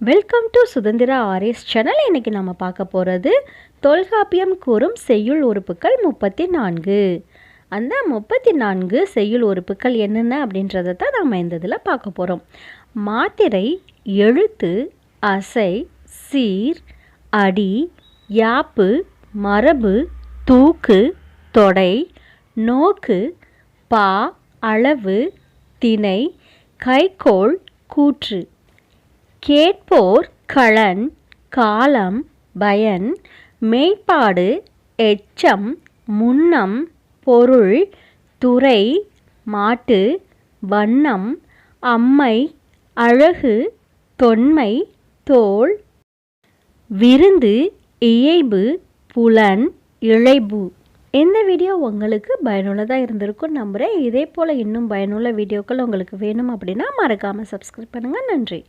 Welcome to Suthanthira RS channel இன்றைக்கி நம்ம பார்க்க போகிறது தொல்காப்பியம் கூறும் செய்யுள் உறுப்புகள் முப்பத்தி நான்கு. அந்த முப்பத்தி நான்கு செய்யுள் உறுப்புகள் என்னென்ன அப்படின்றத தான் நம்ம இந்த இதில் பார்க்க போகிறோம் மாத்திரை எழுத்து அசை சீர் அடி யாப்பு மரபு தூக்கு தொடை நோக்கு பா அளவு திணை கைக்கோள் கூற்று. கேட்போர் களன் காலம் பயன் மெய்ப்பாடு எச்சம் முன்னம் பொருள் துறை மாட்டு வண்ணம் அம்மை அழகு தொன்மை தோல் விருந்து இயைபு புலன் இழைபு. இந்த வீடியோ உங்களுக்கு பயனுள்ளதாக இருந்திருக்கும் நம்புகிறேன் இதே போல் இன்னும் பயனுள்ள வீடியோக்கள் உங்களுக்கு வேணும் அப்படின்னா மறக்காமல் சப்ஸ்கிரைப் பண்ணுங்கள் நன்றி.